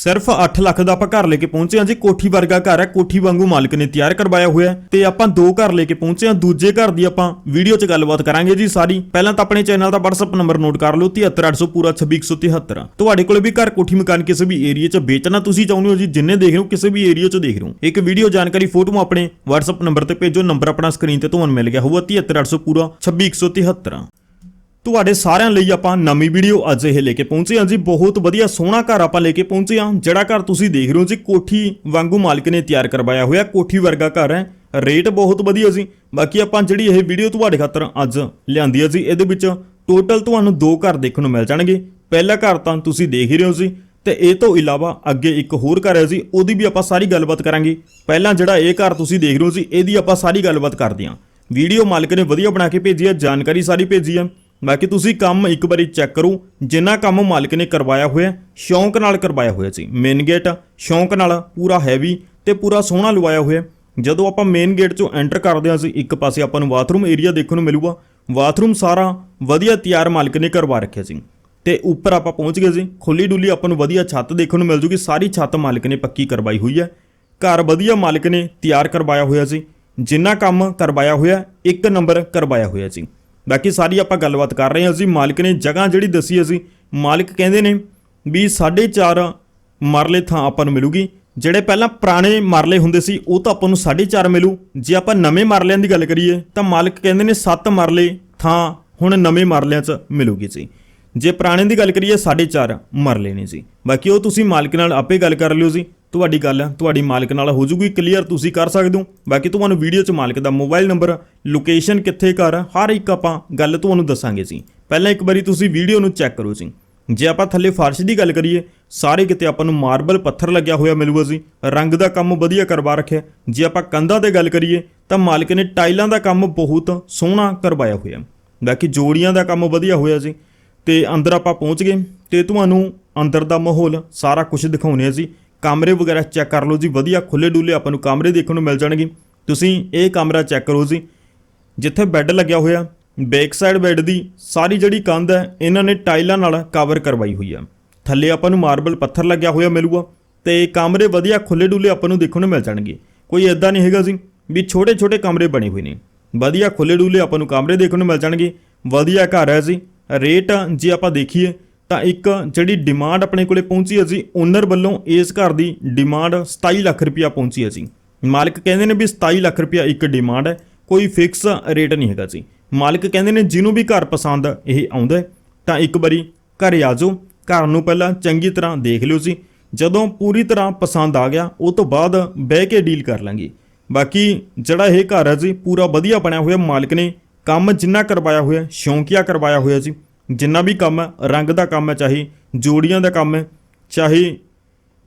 ਸਿਰਫ 8 ਲੱਖ ਦਾ ਆਪਾਂ ਘਰ ਲੈ ਕੇ ਪਹੁੰਚੇ ਹਾਂ ਜੀ। ਕੋਠੀ ਵਰਗਾ ਘਰ ਹੈ। ਕੋਠੀ ਵਾਂਗੂ ਮਾਲਕ ਨੇ ਤਿਆਰ ਕਰਵਾਇਆ ਹੋਇਆ ਤੇ ਆਪਾਂ ਦੋ ਘਰ ਲੈ ਕੇ ਪਹੁੰਚੇ ਹਾਂ। ਦੂਜੇ ਘਰ ਦੀ ਆਪਾਂ ਵੀਡੀਓ 'ਚ ਗੱਲਬਾਤ ਕਰਾਂਗੇ ਜੀ ਸਾਰੀ। ਪਹਿਲਾਂ ਤਾਂ ਆਪਣੇ ਚੈਨਲ ਦਾ WhatsApp ਨੰਬਰ ਨੋਟ ਕਰ ਲਓ। 73800 ਪੂਰਾ 26173 ਤੁਹਾਡੇ ਕੋਲ ਵੀ ਘਰ, ਕੋਠੀ ਮਕਾਨ ਕਿਸੇ ਵੀ ਏਰੀਆ 'ਚ ਵੇਚਣਾ ਤੁਸੀਂ ਚਾਹੁੰਦੇ ਹੋ ਜੀ। ਜਿੰਨੇ ਦੇਖ ਰਹੇ ਹੋ, ਕਿਸੇ ਵੀ ਏਰੀਆ 'ਚ ਦੇਖ ਰਹੇ ਹੋ। ਇੱਕ ਵੀਡੀਓ ਜਾਣਕਾਰੀ ਫੋਟੋ ਆਪਣੇ WhatsApp ਨੰਬਰ ਤੇ ਭੇਜੋ। ਨੰਬਰ ਆਪਣਾ ਸਕਰੀਨ ਤੇ ਤੁਹਾਨੂੰ ਮਿਲ ਗਿਆ ਹੋਊਗਾ। 73800 ਪੂਰਾ 26173 ਤੁਹਾਡੇ ਸਾਰਿਆਂ ਲਈ ਆਪਾਂ ਨਵੀਂ ਵੀਡੀਓ ਅੱਜ ਇਹ ਲੈ ਕੇ ਪਹੁੰਚੇ ਹਾਂ ਜੀ। ਬਹੁਤ ਵਧੀਆ ਸੋਹਣਾ ਘਰ ਆਪਾਂ ਲੈ ਕੇ ਪਹੁੰਚੇ ਹਾਂ। ਜਿਹੜਾ ਘਰ ਤੁਸੀਂ ਦੇਖ ਰਹੇ ਹੋ ਜੀ, ਕੋਠੀ ਵਾਂਗੂ ਮਾਲਕ ਨੇ ਤਿਆਰ ਕਰਵਾਇਆ ਹੋਇਆ। ਕੋਠੀ ਵਰਗਾ ਘਰ ਹੈ। ਰੇਟ ਬਹੁਤ ਵਧੀਆ ਸੀ ਬਾਕੀ ਆਪਾਂ ਜਿਹੜੀ ਇਹ ਵੀਡੀਓ ਤੁਹਾਡੇ ਖਾਤਰ ਅੱਜ ਲਿਆਂਦੀ ਹੈ ਜੀ, ਇਹਦੇ ਵਿੱਚ ਟੋਟਲ ਤੁਹਾਨੂੰ ਦੋ ਘਰ ਦੇਖਣ ਨੂੰ ਮਿਲ ਜਾਣਗੇ। ਪਹਿਲਾ ਘਰ ਤਾਂ ਤੁਸੀਂ ਦੇਖ ਹੀ ਰਹੇ ਹੋ ਜੀ। ਤੇ ਇਹ ਤੋਂ ਇਲਾਵਾ ਅੱਗੇ ਇੱਕ ਹੋਰ ਘਰ ਹੈ ਜੀ, ਉਹਦੀ ਵੀ ਆਪਾਂ ਸਾਰੀ ਗੱਲਬਾਤ ਕਰਾਂਗੇ। ਪਹਿਲਾਂ ਜਿਹੜਾ ਇਹ ਘਰ ਤੁਸੀਂ ਦੇਖ ਰਹੇ ਹੋ ਜੀ, ਇਹਦੀ ਆਪਾਂ ਸਾਰੀ ਗੱਲਬਾਤ ਕਰਦੇ ਹਾਂ। ਵੀਡੀਓ ਮਾਲਕ ਨੇ ਵਧੀਆ ਬਣਾ ਕੇ ਭੇਜੀ ਹੈ, ਜਾਣਕਾਰੀ ਸਾਰੀ ਭੇਜੀ ਹੈ। ਬਾਕੀ ਤੁਸੀਂ ਕੰਮ ਇੱਕ ਵਾਰੀ ਚੈੱਕ ਕਰੋ, ਜਿੰਨਾ ਕੰਮ ਮਾਲਕ ਨੇ ਕਰਵਾਇਆ ਹੋਇਆ, ਸ਼ੌਂਕ ਨਾਲ ਕਰਵਾਇਆ ਹੋਇਆ ਸੀ। ਮੇਨ ਗੇਟ ਸ਼ੌਂਕ ਨਾਲ, ਪੂਰਾ ਹੈਵੀ ਤੇ ਪੂਰਾ ਸੋਹਣਾ ਲਵਾਇਆ ਹੋਇਆ। ਜਦੋਂ ਆਪਾਂ ਮੇਨ ਗੇਟ ਚੋਂ ਐਂਟਰ ਕਰਦੇ ਹਾਂ ਸੀ ਇੱਕ ਪਾਸੇ ਆਪਾਂ ਨੂੰ ਬਾਥਰੂਮ ਏਰੀਆ ਦੇਖਣ ਨੂੰ ਮਿਲੂਗਾ। ਬਾਥਰੂਮ ਸਾਰਾ ਵਧੀਆ ਤਿਆਰ ਮਾਲਕ ਨੇ ਕਰਵਾ ਰੱਖਿਆ ਸੀ। ਤੇ ਉੱਪਰ ਆਪਾਂ ਪਹੁੰਚ ਗਏ ਸੀ। ਖੁੱਲੀ ਡੁੱਲੀ ਆਪਾਂ ਨੂੰ ਵਧੀਆ ਛੱਤ ਦੇਖਣ ਨੂੰ ਮਿਲ ਜੂਗੀ। ਸਾਰੀ ਛੱਤ ਮਾਲਕ ਨੇ ਪੱਕੀ ਕਰਵਾਈ ਹੋਈ ਹੈ। ਘਰ ਵਧੀਆ ਮਾਲਕ ਨੇ ਤਿਆਰ ਕਰਵਾਇਆ ਹੋਇਆ ਸੀ। ਜਿੰਨਾ ਕੰਮ ਕਰਵਾਇਆ ਹੋਇਆ, ਇੱਕ ਨੰਬਰ ਕਰਵਾਇਆ ਹੋਇਆ ਸੀ। ਬਾਕੀ ਸਾਰੀ ਆਪਾਂ ਗੱਲਬਾਤ ਕਰ ਰਹੇ ਹਾਂ। ਅਸੀਂ ਮਾਲਕ ਨੇ ਜਗ੍ਹਾ ਜਿਹੜੀ ਦੱਸੀ ਅਸੀਂ, ਮਾਲਕ ਕਹਿੰਦੇ ਨੇ ਵੀ 4.5 ਮਰਲੇ ਥਾਂ ਆਪਾਂ ਨੂੰ ਮਿਲੂਗੀ। ਜਿਹੜੇ ਪਹਿਲਾਂ ਪੁਰਾਣੇ ਮਰਲੇ ਹੁੰਦੇ ਸੀ, ਉਹ ਤਾਂ ਆਪਾਂ ਨੂੰ 4.5 ਮਿਲੂ। ਜੇ ਆਪਾਂ ਨਵੇਂ ਮਰਲਿਆਂ ਦੀ ਗੱਲ ਕਰੀਏ, ਤਾਂ ਮਾਲਕ ਕਹਿੰਦੇ ਨੇ 7 ਮਰਲੇ ਥਾਂ ਹੁਣ ਨਵੇਂ ਮਰਲਿਆਂ 'ਚ ਮਿਲੂਗੀ ਜੀ ਜੇ ਪੁਰਾਣੇ ਦੀ ਗੱਲ ਕਰੀਏ 4.5 ਮਰਲੇ ਨੇ ਜੀ। ਬਾਕੀ ਉਹ ਤੁਸੀਂ ਮਾਲਕ ਨਾਲ ਆਪੇ ਗੱਲ ਕਰ ਲਿਓ ਜੀ। ਤੁਹਾਡੀ ਗੱਲ, ਤੁਹਾਡੀ ਮਾਲਕ ਨਾਲ ਹੋ ਜੂਗੀ ਕਲੀਅਰ ਤੁਸੀਂ ਕਰ ਸਕਦੇ ਹੋ। ਬਾਕੀ ਤੁਹਾਨੂੰ ਵੀਡੀਓ 'ਚ ਮਾਲਕ ਦਾ ਮੋਬਾਈਲ ਨੰਬਰ ਲੋਕੇਸ਼ਨ ਕਿੱਥੇ ਘਰ, ਹਰ ਇੱਕ ਆਪਾਂ ਗੱਲ ਤੁਹਾਨੂੰ ਦੱਸਾਂਗੇ ਜੀ। ਪਹਿਲਾਂ ਇੱਕ ਵਾਰੀ ਤੁਸੀਂ ਵੀਡੀਓ ਨੂੰ ਚੈੱਕ ਕਰੋ ਜੀ। ਜੇ ਆਪਾਂ ਥੱਲੇ ਫਰਸ਼ ਦੀ ਗੱਲ ਕਰੀਏ, ਸਾਰੇ ਕਿਤੇ ਆਪਾਂ ਨੂੰ ਮਾਰਬਲ ਪੱਥਰ ਲੱਗਿਆ ਹੋਇਆ ਮਿਲੂਗਾ ਜੀ। ਰੰਗ ਦਾ ਕੰਮ ਵਧੀਆ ਕਰਵਾ ਰੱਖਿਆ। ਜੇ ਆਪਾਂ ਕੰਧਾਂ ਤੇ ਗੱਲ ਕਰੀਏ, ਤਾਂ ਮਾਲਕ ਨੇ ਟਾਈਲਾਂ ਦਾ ਕੰਮ ਬਹੁਤ ਸੋਹਣਾ ਕਰਵਾਇਆ ਹੋਇਆ। ਬਾਕੀ ਜੋੜੀਆਂ ਦਾ ਕੰਮ ਵਧੀਆ ਹੋਇਆ ਜੀ। ਤੇ ਅੰਦਰ ਆਪਾਂ ਪਹੁੰਚ ਗਏ ਤੇ ਤੁਹਾਨੂੰ ਅੰਦਰ ਦਾ ਮਾਹੌਲ ਸਾਰਾ ਕੁਝ ਦਿਖਾਉਣੇ ਆ ਜੀ। ਕਮਰੇ ਵਗੈਰਾ ਚੈੱਕ ਕਰ ਲਓ ਜੀ, ਵਧੀਆ ਖੁੱਲੇ ਡੁੱਲੇ ਆਪਾਂ ਨੂੰ ਕਮਰੇ ਦੇਖਣ ਨੂੰ ਮਿਲ ਜਾਣਗੇ। ਤੁਸੀਂ ਇਹ ਕਮਰਾ ਚੈੱਕ ਕਰੋ ਜੀ, ਜਿੱਥੇ ਬੈੱਡ ਲੱਗਿਆ ਹੋਇਆ, ਬੈਕ ਸਾਈਡ ਬੈੱਡ ਦੀ ਸਾਰੀ ਜਿਹੜੀ ਕੰਧ ਹੈ, ਇਹਨਾਂ ਨੇ ਟਾਈਲਾਂ ਨਾਲ ਕਵਰ ਕਰਵਾਈ ਹੋਈ ਆ ਥੱਲੇ ਆਪਾਂ ਨੂੰ ਮਾਰਬਲ ਪੱਥਰ ਲੱਗਿਆ ਹੋਇਆ ਮਿਲੂਗਾ ਤੇ ਕਮਰੇ ਵਧੀਆ ਖੁੱਲੇ ਡੁੱਲੇ ਆਪਾਂ ਨੂੰ ਦੇਖਣ ਨੂੰ ਮਿਲ ਜਾਣਗੇ। ਕੋਈ ਐਦਾਂ ਨਹੀਂ ਹੈਗਾ ਜੀ ਵੀ ਛੋਟੇ ਛੋਟੇ ਕਮਰੇ ਬਣੇ ਹੋਏ ਨੇ। ਵਧੀਆ ਖੁੱਲੇ ਡੁੱਲੇ ਆਪਾਂ ਨੂੰ ਕਮਰੇ ਦੇਖਣ ਨੂੰ ਮਿਲ ਜਾਣਗੇ। ਵਧੀਆ ਘਰ ਹੈ ਜੀ। ਰੇਟ ਜੇ ਆਪਾਂ ਦੇਖੀਏ ਤਾਂ ਇੱਕ ਜਿਹੜੀ ਡਿਮਾਂਡ ਆਪਣੇ ਕੋਲੇ ਪਹੁੰਚੀ ਹੈ ਜੀ ਓਨਰ ਵੱਲੋਂ ਇਸ ਘਰ ਦੀ ਡਿਮਾਂਡ 27 ਲੱਖ ਰੁਪਇਆ ਪਹੁੰਚੀ ਹੈ ਜੀ। ਮਾਲਕ ਕਹਿੰਦੇ ਨੇ ਵੀ 27 ਲੱਖ ਰੁਪਇਆ ਇੱਕ ਡਿਮਾਂਡ ਹੈ, ਕੋਈ ਫਿਕਸ ਰੇਟ ਨਹੀਂ ਹੈਗਾ ਜੀ। ਮਾਲਕ ਕਹਿੰਦੇ ਨੇ ਜਿਹਨੂੰ ਵੀ ਘਰ ਪਸੰਦ ਇਹ ਆਉਂਦਾ ਤਾਂ ਇੱਕ ਵਾਰੀ ਘਰ ਆ ਜਾਓ, ਘਰ ਨੂੰ ਪਹਿਲਾਂ ਚੰਗੀ ਤਰ੍ਹਾਂ ਦੇਖ ਲਿਓ ਜੀ। ਜਦੋਂ ਪੂਰੀ ਤਰ੍ਹਾਂ ਪਸੰਦ ਆ ਗਿਆ, ਉਹ ਤੋਂ ਬਾਅਦ ਬਹਿ ਕੇ ਡੀਲ ਕਰ ਲਾਂਗੇ। ਬਾਕੀ ਜਿਹੜਾ ਇਹ ਘਰ ਹੈ ਜੀ, ਪੂਰਾ ਵਧੀਆ ਬਣਿਆ ਹੋਇਆ ਮਾਲਕ ਨੇ, ਕੰਮ ਜਿੰਨਾ ਕਰਵਾਇਆ ਹੋਇਆ, ਸ਼ੌਂਕਿਆ ਕਰਵਾਇਆ ਹੋਇਆ ਜੀ। ਜਿੰਨਾ ਵੀ ਕੰਮ ਹੈ, ਰੰਗ ਦਾ ਕੰਮ ਹੈ, ਚਾਹੇ ਜੋੜੀਆਂ ਦਾ ਕੰਮ ਹੈ, ਚਾਹੇ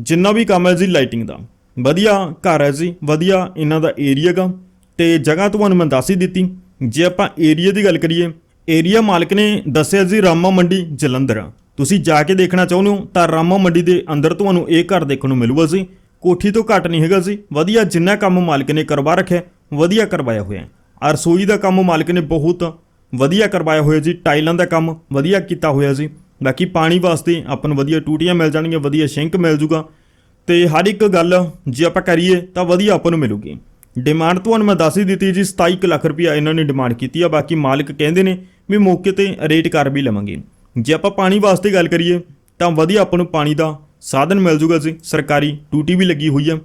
ਜਿੰਨਾ ਵੀ ਕੰਮ ਹੈ ਜੀ ਲਾਈਟਿੰਗ ਦਾ। ਵਧੀਆ ਘਰ ਹੈ ਜੀ, ਵਧੀਆ ਇਹਨਾਂ ਦਾ ਏਰੀਆ ਗਾ। ਤੇ ਜਗ੍ਹਾ ਤੁਹਾਨੂੰ ਮੈਂ ਦੱਸ ਹੀ ਦਿੱਤੀ। ਜੇ ਆਪਾਂ ਏਰੀਆ ਦੀ ਗੱਲ ਕਰੀਏ ਏਰੀਆ ਮਾਲਕ ਨੇ ਦੱਸਿਆ ਜੀ ਰਾਮਾ ਮੰਡੀ, ਜਲੰਧਰ। ਤੁਸੀਂ ਜਾ ਕੇ ਦੇਖਣਾ ਚਾਹੁੰਦੇ ਹੋ, ਤਾਂ ਰਾਮਾ ਮੰਡੀ ਦੇ ਅੰਦਰ ਤੁਹਾਨੂੰ ਇਹ ਘਰ ਦੇਖਣ ਨੂੰ ਮਿਲੂਗਾ ਜੀ। ਕੋਠੀ ਤੋਂ ਘੱਟ ਨਹੀਂ ਹੈਗਾ ਜੀ। ਵਧੀਆ ਜਿੰਨਾ ਕੰਮ ਮਾਲਕ ਨੇ ਕਰਵਾ ਰੱਖਿਆ, ਵਧੀਆ ਕਰਵਾਇਆ ਹੋਇਆ ਆ ਰਸੋਈ ਦਾ ਕੰਮ ਮਾਲਕ ਨੇ ਬਹੁਤ ਵਧੀਆ ਕਰਵਾਇਆ ਹੋਇਆ ਜੀ, ਟਾਈਲਾਂ ਦਾ ਕੰਮ ਵਧੀਆ ਕੀਤਾ ਹੋਇਆ ਜੀ। ਬਾਕੀ ਪਾਣੀ ਵਾਸਤੇ ਆਪਾਂ ਨੂੰ ਵਧੀਆ ਟੂਟੀਆਂ ਮਿਲ ਜਾਣਗੀਆਂ, ਵਧੀਆ ਸ਼ਿੰਕ ਮਿਲ ਜੂਗਾ। ਤੇ ਹਰ ਇੱਕ ਗੱਲ ਜੇ ਆਪਾਂ ਕਰੀਏ ਤਾਂ ਵਧੀਆ ਆਪਾਂ ਨੂੰ ਮਿਲੂਗੀ। ਡਿਮਾਂਡ ਤੁਹਾਨੂੰ ਮੈਂ ਦੱਸ ਹੀ ਦਿੱਤੀ ਜੀ 27 ਕੁ ਲੱਖ ਰੁਪਇਆ ਇਹਨਾਂ ਨੇ ਡਿਮਾਂਡ ਕੀਤੀ ਆ। ਬਾਕੀ ਮਾਲਕ ਕਹਿੰਦੇ ਨੇ ਵੀ ਮੌਕੇ ਤੇ ਰੇਟ ਕਰ ਵੀ ਲਵਾਂਗੇ। ਜੇ ਆਪਾਂ ਪਾਣੀ ਵਾਸਤੇ ਗੱਲ ਕਰੀਏ ਤਾਂ ਵਧੀਆ ਆਪਾਂ ਨੂੰ ਪਾਣੀ ਦਾ ਸਾਧਨ ਮਿਲ ਜੂਗਾ ਜੀ, ਸਰਕਾਰੀ ਟੂਟੀ ਵੀ ਲੱਗੀ ਹੋਈ ਆ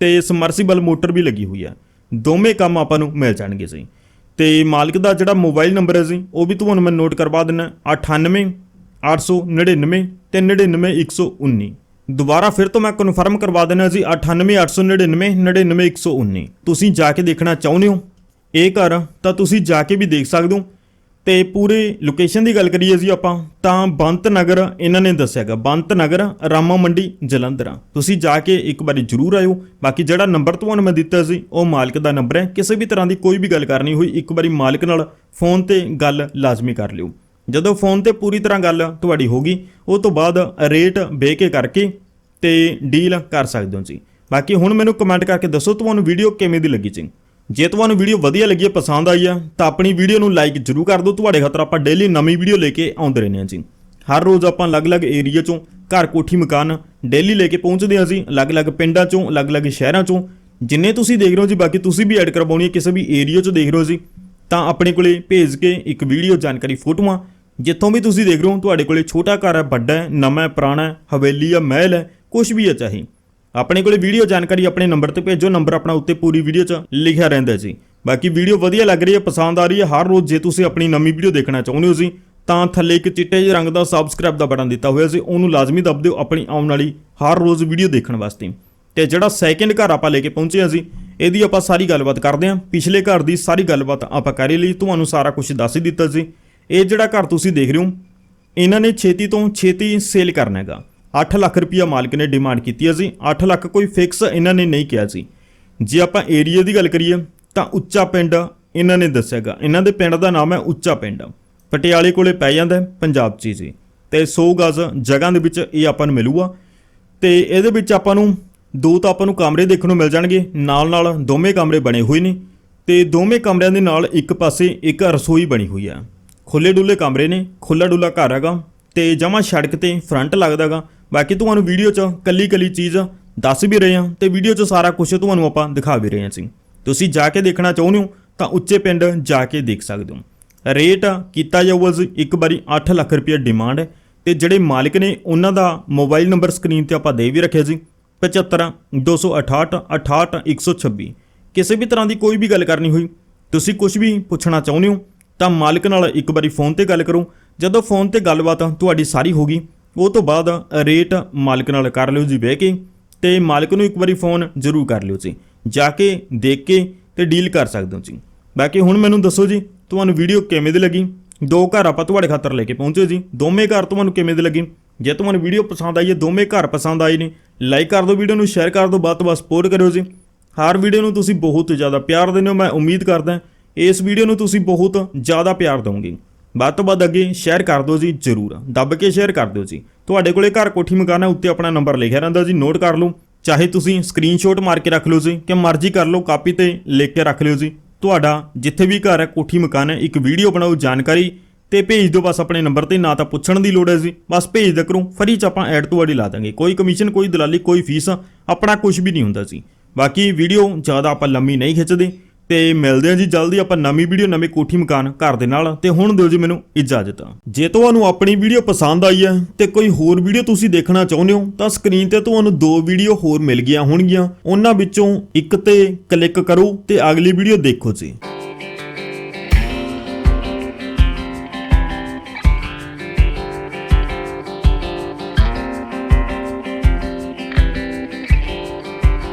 ਤੇ ਸਮਰਸੀਬਲ ਮੋਟਰ ਵੀ ਲੱਗੀ ਹੋਈ ਆ। ਦੋਵੇਂ ਕੰਮ ਆਪਾਂ ਨੂੰ ਮਿਲ ਜਾਣਗੇ ਜੀ। ਤੇ ਮਾਲਕ ਦਾ ਜਿਹੜਾ ਮੋਬਾਈਲ ਨੰਬਰ ਹੈ ਜੀ, ਉਹ ਵੀ ਤੁਹਾਨੂੰ ਮੈਂ ਨੋਟ ਕਰਵਾ ਦਿੰਨਾ 98 899 ਤੇ 99119 ਦੁਬਾਰਾ ਫਿਰ ਤੋਂ ਮੈਂ ਕਨਫਰਮ ਕਰਵਾ ਦਿੰਨਾ ਜੀ 98899 99119 ਤੁਸੀਂ ਜਾ ਕੇ ਦੇਖਣਾ ਚਾਹੁੰਦੇ ਹੋ, ਇਹ ਘਰ ਤਾਂ ਤੁਸੀਂ ਜਾ ਕੇ ਵੀ ਦੇਖ ਸਕਦੇ ਹੋ। ਤੇ ਪੂਰੇ ਲੋਕੇਸ਼ਨ ਦੀ ਗੱਲ ਕਰੀਏ ਜੀ ਆਪਾਂ, ਤਾਂ ਬੰਤ ਨਗਰ ਇਹਨਾਂ ਨੇ ਦੱਸਿਆਗਾ ਬੰਤ ਨਗਰ, ਰਾਮਾ ਮੰਡੀ, ਜਲੰਧਰ। ਤੁਸੀਂ ਜਾ ਕੇ ਇੱਕ ਵਾਰੀ ਜ਼ਰੂਰ ਆਇਓ। ਬਾਕੀ ਜਿਹੜਾ ਨੰਬਰ ਤੁਹਾਨੂੰ ਮੈਂ ਦਿੱਤਾ ਸੀ, ਉਹ ਮਾਲਕ ਦਾ ਨੰਬਰ ਹੈ। ਕਿਸੇ ਵੀ ਤਰ੍ਹਾਂ ਦੀ ਕੋਈ ਵੀ ਗੱਲ ਕਰਨੀ ਹੋਈ, ਇੱਕ ਵਾਰੀ ਮਾਲਕ ਨਾਲ ਫੋਨ ਤੇ ਗੱਲ ਲਾਜ਼ਮੀ ਕਰ ਲਿਓ। ਜਦੋਂ ਫੋਨ ਤੇ ਪੂਰੀ ਤਰ੍ਹਾਂ ਗੱਲ ਤੁਹਾਡੀ ਹੋ ਗਈ, ਉਹ ਤੋਂ ਬਾਅਦ ਰੇਟ ਬੇ ਕੇ ਕਰਕੇ ਤੇ ਡੀਲ ਕਰ ਸਕਦੇ ਹੋ ਜੀ ਬਾਕੀ ਹੁਣ ਮੈਨੂੰ ਕਮੈਂਟ ਕਰਕੇ ਦੱਸੋ, ਤੁਹਾਨੂੰ ਵੀਡੀਓ ਕਿਵੇਂ ਦੀ ਲੱਗੀ ਜੀ ਜੇ ਤੁਹਾਨੂੰ ਵੀਡੀਓ ਵਧੀਆ ਲੱਗੀ ਹੈ, ਪਸੰਦ ਆਈ ਆ ਤਾਂ ਆਪਣੀ ਵੀਡੀਓ ਨੂੰ ਲਾਈਕ ਜ਼ਰੂਰ ਕਰ ਦਿਓ। ਤੁਹਾਡੇ ਖਾਤਰ ਆਪਾਂ ਡੇਲੀ ਨਵੀਂ ਵੀਡੀਓ ਲੈ ਕੇ ਆਉਂਦੇ ਰਹਿੰਦੇ ਹਾਂ ਜੀ। ਹਰ ਰੋਜ਼ ਆਪਾਂ ਅਲੱਗ-ਅਲੱਗ ਏਰੀਆ ਚੋਂ ਘਰ ਕੋਠੀ ਮਕਾਨ ਡੇਲੀ ਲੈ ਕੇ ਪਹੁੰਚਦੇ ਹਾਂ ਜੀ। ਅਲੱਗ-ਅਲੱਗ ਪਿੰਡਾਂ ਚੋਂ, ਅਲੱਗ-ਅਲੱਗ ਸ਼ਹਿਰਾਂ ਚੋਂ। ਜਿੰਨੇ ਤੁਸੀਂ ਦੇਖ ਰਹੇ ਹੋ ਜੀ, ਬਾਕੀ ਤੁਸੀਂ ਵੀ ਐਡ ਕਰਵਾਉਣੀ ਹੈ, ਕਿਸੇ ਵੀ ਏਰੀਆ 'ਚੋਂ ਦੇਖ ਰਹੇ ਹੋ ਜੀ। ਤਾਂ ਆਪਣੇ ਕੋਲੇ ਭੇਜ ਕੇ ਇੱਕ ਵੀਡੀਓ ਜਾਣਕਾਰੀ ਫੋਟੋਆਂ। ਜਿੱਥੋਂ ਵੀ ਤੁਸੀਂ ਦੇਖ ਰਹੇ ਹੋ, ਤੁਹਾਡੇ ਕੋਲੇ ਛੋਟਾ ਘਰ ਹੈ, ਵੱਡਾ ਹੈ, ਨਵਾਂ ਹੈ, ਪੁਰਾਣਾ ਹੈ, ਹਵੇਲੀ ਹੈ, ਮਹਿਲ ਹੈ ਕੁਝ ਵੀ ਹੈ ਚਾਹੇ। ਆਪਣੇ ਕੋਲੇ ਵੀਡੀਓ ਜਾਣਕਾਰੀ ਆਪਣੇ ਨੰਬਰ ਤੇ ਭੇਜੋ, ਨੰਬਰ ਆਪਣਾ ਉੱਤੇ ਪੂਰੀ ਵੀਡੀਓ 'ਚ ਲਿਖਿਆ ਰਹਿੰਦਾ ਜੀ। ਬਾਕੀ ਵੀਡੀਓ ਵਧੀਆ ਲੱਗ ਰਹੀ ਹੈ, ਪਸੰਦ ਆ ਰਹੀ ਹੈ, ਹਰ ਰੋਜ਼ ਜੇ ਤੁਸੀਂ ਆਪਣੀ ਨਵੀਂ ਵੀਡੀਓ ਦੇਖਣਾ ਚਾਹੁੰਦੇ ਹੋ ਜੀ, ਤਾਂ ਥੱਲੇ ਇੱਕ ਚਿੱਟੇ ਜਿਹੇ ਰੰਗ ਦਾ ਸਬਸਕ੍ਰਾਈਬ ਦਾ ਬਟਨ ਦਿੱਤਾ ਹੋਇਆ ਸੀ ਉਹਨੂੰ ਲਾਜ਼ਮੀ ਦਬ ਦਿਓ ਆਪਣੀ ਆਉਣ ਵਾਲੀ ਹਰ ਰੋਜ਼ ਵੀਡੀਓ ਦੇਖਣ ਵਾਸਤੇ। ਤੇ ਜਿਹੜਾ ਸੈਕਿੰਡ ਘਰ ਆਪਾਂ ਲੈ ਕੇ ਪਹੁੰਚੇ ਹਾਂ ਜੀ, ਇਹਦੀ ਆਪਾਂ ਸਾਰੀ ਗੱਲਬਾਤ ਕਰਦੇ ਹਾਂ। ਪਿਛਲੇ ਘਰ ਦੀ ਸਾਰੀ ਗੱਲਬਾਤ ਆਪਾਂ ਕਰ ਲਈ, ਤੁਹਾਨੂੰ ਸਾਰਾ ਕੁਝ ਦੱਸ ਹੀ ਦਿੱਤਾ ਸੀ ਇਹ ਜਿਹੜਾ ਘਰ ਤੁਸੀਂ ਦੇਖ ਰਹੇ ਹੋ, ਇਹਨਾਂ ਨੇ ਛੇਤੀ ਤੋਂ ਛੇਤੀ ਸੇਲ ਕਰਨਾ ਹੈਗਾ। 8 ਲੱਖ ਰੁਪਇਆ ਮਾਲਕ ਨੇ ਡਿਮਾਂਡ ਕੀਤੀ ਹੈ ਜੀ। 8 ਲੱਖ ਕੋਈ ਫਿਕਸ ਇਹਨਾਂ ਨੇ ਨਹੀਂ ਕਿਹਾ ਸੀ ਜੇ ਆਪਾਂ ਏਰੀਆ ਦੀ ਗੱਲ ਕਰੀਏ, ਤਾਂ ਉੱਚਾ ਪਿੰਡ ਇਹਨਾਂ ਨੇ ਦੱਸਿਆਗਾ ਇਹਨਾਂ ਦੇ ਪਿੰਡ ਦਾ ਨਾਮ ਹੈ ਉੱਚਾ ਪਿੰਡ। ਪਟਿਆਲੇ ਕੋਲੇ ਪੈ ਜਾਂਦਾ ਪੰਜਾਬ 'ਚ ਹੀ ਜੀ। ਤੇ 100 ਗਜ਼ ਜਗ੍ਹਾ ਦੇ ਵਿੱਚ ਇਹ ਆਪਾਂ ਨੂੰ ਮਿਲੂਗਾ। ਤੇ ਇਹਦੇ ਵਿੱਚ ਆਪਾਂ ਨੂੰ ਦੋ ਤਾਂ ਆਪਾਂ ਨੂੰ ਕਮਰੇ ਦੇਖਣ ਨੂੰ ਮਿਲ ਜਾਣਗੇ। ਨਾਲ ਨਾਲ ਦੋਵੇਂ ਕਮਰੇ ਬਣੇ ਹੋਏ ਨੇ। ਤੇ ਦੋਵੇਂ ਕਮਰਿਆਂ ਦੇ ਨਾਲ ਇੱਕ ਪਾਸੇ ਇੱਕ ਰਸੋਈ ਬਣੀ ਹੋਈ ਆ ਖੁੱਲੇ ਡੁੱਲੇ ਕਮਰੇ ਨੇ ਖੁੱਲਾ ਡੁੱਲਾ ਘਰ ਹੈਗਾ। ਤੇ ਜਮਾ ਸੜਕ ਤੇ ਫਰੰਟ ਲੱਗਦਾਗਾ ਬਾਕੀ ਤੁਹਾਨੂੰ ਵੀਡੀਓ 'ਚ ਕੱਲੀ ਕੱਲੀ ਚੀਜ਼ ਦੱਸ ਵੀ ਰਹੇ ਹਾਂ ਤੇ ਵੀਡੀਓ 'ਚ ਸਾਰਾ ਕੁਝ ਤੁਹਾਨੂੰ ਆਪਾਂ ਦਿਖਾ ਵੀ ਰਹੇ ਹਾਂ ਸੀ ਤੁਸੀਂ ਜਾ ਕੇ ਦੇਖਣਾ ਚਾਹੁੰਦੇ ਹੋ ਤਾਂ ਉੱਚੇ ਪਿੰਡ ਜਾ ਕੇ ਦੇਖ ਸਕਦੇ ਹੋ। ਰੇਟ ਕੀਤਾ ਜਾਊਗਾ ਜੀ ਇੱਕ ਵਾਰੀ 8 ਲੱਖ ਰੁਪਏ ਡਿਮਾਂਡ ਹੈ ਤੇ ਜਿਹੜੇ ਮਾਲਕ ਨੇ ਉਹਨਾਂ ਦਾ ਮੋਬਾਈਲ ਨੰਬਰ ਸਕਰੀਨ ਤੇ ਆਪਾਂ ਦੇ ਵੀ ਰੱਖਿਆ ਸੀ 75 268 68 126 ਕਿਸੇ ਵੀ ਤਰ੍ਹਾਂ ਦੀ ਕੋਈ ਵੀ ਗੱਲ ਕਰਨੀ ਹੋਈ, ਤੁਸੀਂ ਕੁਝ ਵੀ ਪੁੱਛਣਾ ਚਾਹੁੰਦੇ ਹੋ ਤਾਂ ਮਾਲਕ ਨਾਲ ਇੱਕ ਵਾਰੀ ਫੋਨ ਤੇ ਗੱਲ ਕਰੋ। ਜਦੋਂ ਫੋਨ ਤੇ ਗੱਲਬਾਤ ਤੁਹਾਡੀ ਸਾਰੀ ਹੋ ਗਈ ਉਹ ਤੋਂ ਬਾਅਦ ਰੇਟ ਮਾਲਕ ਨਾਲ ਕਰ ਲਿਓ ਜੀ ਬਹਿ ਕੇ ਤੇ ਮਾਲਕ ਨੂੰ ਇੱਕ ਵਾਰੀ ਫੋਨ ਜ਼ਰੂਰ ਕਰ ਲਿਓ ਜੀ। ਜਾ ਕੇ ਦੇਖ ਕੇ ਤੇ ਡੀਲ ਕਰ ਸਕਦੇ ਹੋ ਜੀ। ਬਾਕੀ ਹੁਣ ਮੈਨੂੰ ਦੱਸੋ ਜੀ, ਤੁਹਾਨੂੰ ਵੀਡੀਓ ਕਿਵੇਂ ਦੀ ਲੱਗੀ? ਦੋ ਘਰ ਆਪਾਂ ਤੁਹਾਡੇ ਖਾਤਰ ਲੈ ਕੇ ਪਹੁੰਚੇ ਜੀ। ਦੋਵੇਂ ਘਰ ਤੁਹਾਨੂੰ ਕਿਵੇਂ ਦੀ ਲੱਗੀ? ਜੇ ਤੁਹਾਨੂੰ ਵੀਡੀਓ ਪਸੰਦ ਆਈ ਹੈ, ਦੋਵੇਂ ਘਰ ਪਸੰਦ ਆਏ ਨੇ ਲਾਈਕ ਕਰ ਦਿਓ ਵੀਡੀਓ ਨੂੰ ਸ਼ੇਅਰ ਕਰ ਦਿਓ, ਵੱਧ ਤੋਂ ਵੱਧ ਸਪੋਰਟ ਕਰਿਓ ਜੀ। ਹਰ ਵੀਡੀਓ ਨੂੰ ਤੁਸੀਂ ਬਹੁਤ ਜ਼ਿਆਦਾ ਪਿਆਰ ਦਿੰਦੇ ਹੋ, ਮੈਂ ਉਮੀਦ ਕਰਦਾ, ਇਸ ਵੀਡੀਓ ਨੂੰ ਤੁਸੀਂ ਬਹੁਤ ਜ਼ਿਆਦਾ ਪਿਆਰ ਦਿਓਗੇ। ਵੱਧ ਤੋਂ ਵੱਧ ਅੱਗੇ ਸ਼ੇਅਰ ਕਰ ਦਿਓ ਜੀ, ਜਰੂਰ। ਦੱਬ ਕੇ ਸ਼ੇਅਰ ਕਰ ਦਿਓ ਜੀ। ਤੁਹਾਡੇ ਕੋਲੇ ਘਰ ਕੋਠੀ ਮਕਾਨ ਹੈ, ਉੱਤੇ ਆਪਣਾ ਨੰਬਰ ਲਿਖਿਆ ਰਹਿੰਦਾ ਜੀ ਨੋਟ ਕਰ ਲਓ। ਚਾਹੇ ਤੁਸੀਂ ਸਕਰੀਨਸ਼ਾਟ ਮਾਰ ਕੇ ਰੱਖ ਲਓ ਜੀ, ਕਿ ਮਰਜ਼ੀ ਕਰ ਲਓ ਕਾਪੀ ਤੇ ਲਿਖ ਕੇ ਰੱਖ ਲਿਓ ਜੀ। ਤੁਹਾਡਾ ਜਿੱਥੇ ਵੀ ਘਰ ਹੈ, ਕੋਠੀ ਮਕਾਨ ਹੈ, ਇੱਕ ਵੀਡੀਓ ਬਣਾਓ, ਜਾਣਕਾਰੀ ਤੇ ਭੇਜ ਦਿਓ, ਬਸ ਆਪਣੇ ਨੰਬਰ ਤੇ, ਨਾ ਤਾਂ ਪੁੱਛਣ ਦੀ ਲੋੜ ਹੈ ਜੀ। ਬਸ ਭੇਜ ਦਿਆ ਕਰੋ ਫਰੀ ਚ ਆਪਾਂ ਐਡ ਤੁਹਾਡੀ ਲਾ ਦਾਂਗੇ। ਕੋਈ ਕਮਿਸ਼ਨ ਕੋਈ ਦਲਾਲੀ, ਕੋਈ ਫੀਸ ਆਪਣਾ ਕੁਝ ਵੀ ਨਹੀਂ ਹੁੰਦਾ ਜੀ। ਬਾਕੀ ਵੀਡੀਓ ਜ਼ਿਆਦਾ ਆਪਾਂ ਲੰਮੀ ਨਹੀਂ ਖਿੱਚਦੇ। ਤੇ ਮਿਲਦੇ ਹਾਂ ਜੀ ਜਲਦੀ, ਆਪਾਂ ਨਵੀਂ ਵੀਡੀਓ, ਨਵੇਂ ਕੋਠੀ ਮਕਾਨ ਘਰ ਦੇ ਨਾਲ ਤੇ ਹੁਣ ਦਿਓ ਜੀ ਮੈਨੂੰ ਇਜਾਜ਼ਤ। ਜੇ ਤੁਹਾਨੂੰ ਆਪਣੀ ਵੀਡੀਓ ਪਸੰਦ ਆਈ ਹੈ ਤੇ ਕੋਈ ਹੋਰ ਵੀਡੀਓ ਤੁਸੀਂ ਦੇਖਣਾ ਚਾਹੁੰਦੇ ਹੋ, ਤਾਂ ਸਕਰੀਨ ਤੇ ਤੁਹਾਨੂੰ ਦੋ ਵੀਡੀਓ ਹੋਰ ਮਿਲ ਗਈਆਂ ਹੋਣਗੀਆਂ। ਉਹਨਾਂ ਵਿੱਚੋਂ ਇੱਕ ਤੇ ਕਲਿੱਕ ਕਰੋ ਤੇ ਅਗਲੀ ਵੀਡੀਓ ਦੇਖੋ ਜੀ।